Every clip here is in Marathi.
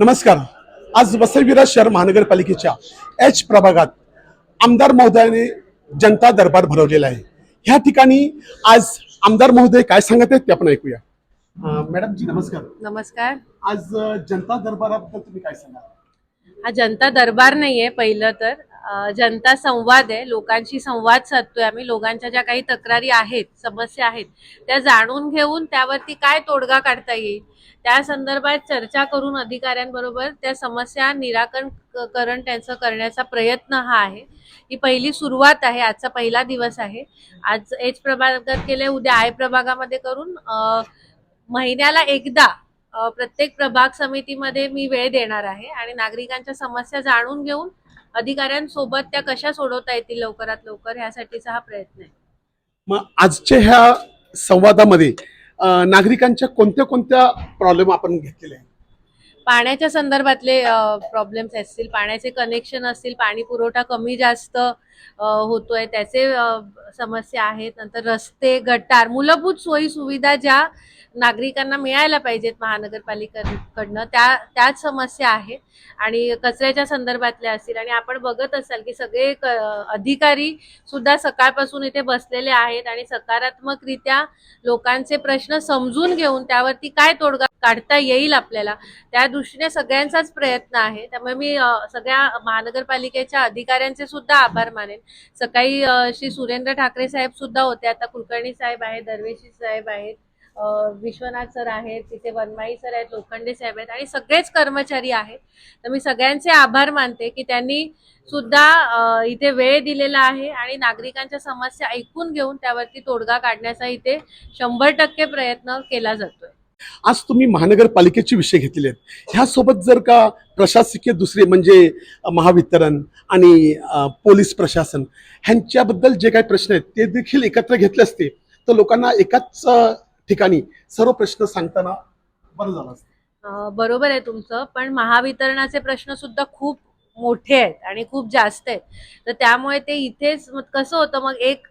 नमस्कार. आज वसईविरा शहर महानगरपालिकेच्या एच प्रभागात आमदार महोदयाने जनता दरबार भरवलेला आहे. ह्या ठिकाणी आज आमदार महोदय काय सांगत आहेत ते आपण ऐकूया. अं, मॅडम जी नमस्कार. नमस्कार. आज अं, जनता दरबाराबद्दल तुम्ही काय सांगा हा जनता दरबार नाहीये पहिलं तर. जनता संवाद आहे लोकांशी संवाद साधतोय आम्ही. लोकांच्या ज्या काही तक्रारी आहेत समस्या आहेत त्या जाणून घेऊन त्यावरती काय तोडगा काढता येईल त्या संदर्भात चर्चा करून अधिकाऱ्यांबरोबर त्या समस्या निराकरण करण त्यांचं करण्याचा प्रयत्न हा आहे. ही पहिली सुरुवात आहे आजचा पहिला दिवस आहे. आज एच प्रभागात केले उद्या आय प्रभागामध्ये करून महिन्याला एकदा प्रत्येक प्रभाग समितीमध्ये मी वेळ देणार आहे आणि नागरिकांच्या समस्या जाणून घेऊन अधिकाऱ्यांसोबत त्या कशा सोडवता येतील लवकरात लवकर ह्यासाठीचा हा प्रयत्न आहे. मग आजच्या ह्या संवादामध्ये नागरिकांच्या कोणत्या कोणत्या प्रॉब्लेम आपण घेतलेले आहेत? पाण्याच्या संदर्भातले प्रॉब्लेम्स असतील पाण्याचे कनेक्शन असतील पाणी पुरवठा कमी जास्त होतोय त्याचे समस्या आहेत नंतर रस्ते गटार मूलभूत सोयी सुविधा ज्या नागरिकांना मिळायला पाहिजेत महानगरपालिकेकडनं. त्या त्याच समस्या आहेत आणि कचऱ्याच्या संदर्भातल्या असतील. आणि आपण बघत असाल की सगळे अधिकारी सुद्धा सकाळपासून इथे बसलेले आहेत आणि सकारात्मकरित्या लोकांचे प्रश्न समजून घेऊन त्यावरती काय तोडगा काढता येईल आपल्याला त्या दृष्टीने सगळ्यांचाच प्रयत्न आहे. त्यामुळे मी सगळ्या महानगरपालिकेच्या अधिकाऱ्यांचे सुद्धा आभार मानेन. सकाळी श्री सुरेंद्र ठाकरे साहेब सुद्धा होते. आता कुलकर्णी साहेब आहेत दरवेशी साहेब आहेत. विश्वनाथ सर आहेत तिथे वनमाई सर आहेत लोखंडे साहेब आहेत आणि सगळेच कर्मचारी आहेत. तर मी सगळ्यांचे आभार मानते की त्यांनी सुद्धा इथे वेळ दिलेला आहे आणि नागरिकांच्या समस्या ऐकून घेऊन त्यावरती तोडगा काढण्याचा इथे शंभर टक्के प्रयत्न केला जातोय. आज तुम्ही महानगरपालिकेचे विषय घेतलेले आहेत. ह्यासोबत जर का प्रशासकीय दुसरे म्हणजे महावितरण आणि पोलीस प्रशासन ह्यांच्याबद्दल जे काही प्रश्न आहेत ते देखील एकत्र घेतले असते. तर लोकांना एकाच ठिकाणी सर्व प्रश्न सांगताना बरं झालं असतं. बरोबर आहे तुमचं. पण महावितरणाचे प्रश्न सुद्धा खूप मोठे आहेत आणि खूप जास्त आहेत. तर त्यामुळे ते इथेच कसं होतं मग एक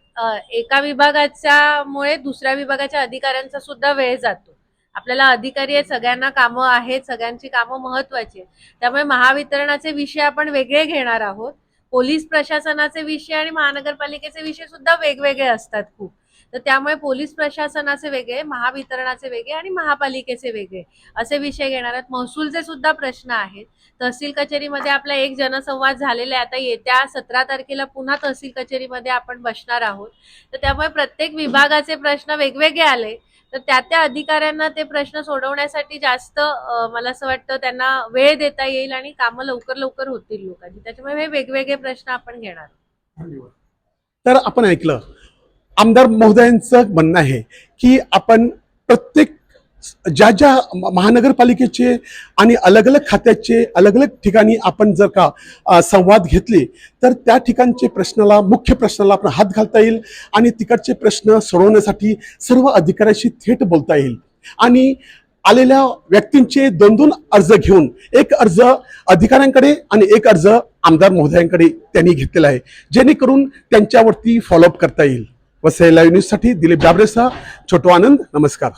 एका विभागाच्या मुळे दुसऱ्या विभागाच्या अधिकाऱ्यांचा सुद्धा वेळ जातो. आपल्याला अधिकारी आहेत सगळ्यांना कामं आहेत सगळ्यांची कामं महत्वाची आहेत. त्यामुळे महावितरणाचे विषय आपण वेगळे घेणार आहोत. पोलीस प्रशासनाचे विषय आणि महानगरपालिकेचे विषय सुद्धा वेगवेगळे असतात खूप. तर त्यामुळे पोलीस प्रशासनाचे वेगळे महावितरणाचे वेगळे आणि महापालिकेचे वेगळे असे विषय घेणार आहेत. महसूलचे सुद्धा प्रश्न आहेत. तहसील कचेरीमध्ये आपला एक जनसंवाद झालेला आहे. आता येत्या सतरा तारखेला पुन्हा तहसील कचेरीमध्ये आपण बसणार आहोत. तर त्यामुळे प्रत्येक विभागाचे प्रश्न वेगवेगळे आले. तर त्या त्या अधिकाऱ्यांना ते प्रश्न सोडवण्यासाठी जास्त मला असं वाटतं त्यांना वेळ देता येईल आणि कामं लवकर लवकर होतील लोकांची. त्याच्यामुळे हे वेगवेगळे प्रश्न आपण घेणार तर आपण ऐकलं आमदार महोदयांचं म्हणणं आहे की आपण प्रत्येक ज्या ज्या म- महानगरपालिकेचे आणि अलग अलग खात्याचे अलग अलग ठिकाणी आपण जर का संवाद घेतले तर त्या ठिकाणचे प्रश्नाला मुख्य प्रश्नाला आपण हात घालता येईल आणि तिकडचे प्रश्न सोडवण्यासाठी सर्व अधिकाऱ्याशी थेट बोलता येईल. आणि आलेल्या व्यक्तींचे दोन दोन अर्ज घेऊन एक अर्ज अधिकाऱ्यांकडे आणि एक अर्ज आमदार महोदयांकडे त्यांनी घेतलेला आहे जेणेकरून त्यांच्यावरती फॉलोअप करता येईल. वसई लाईव्ह न्यूजसाठी दिलीप डाबरेसह छोटो आनंद नमस्कार.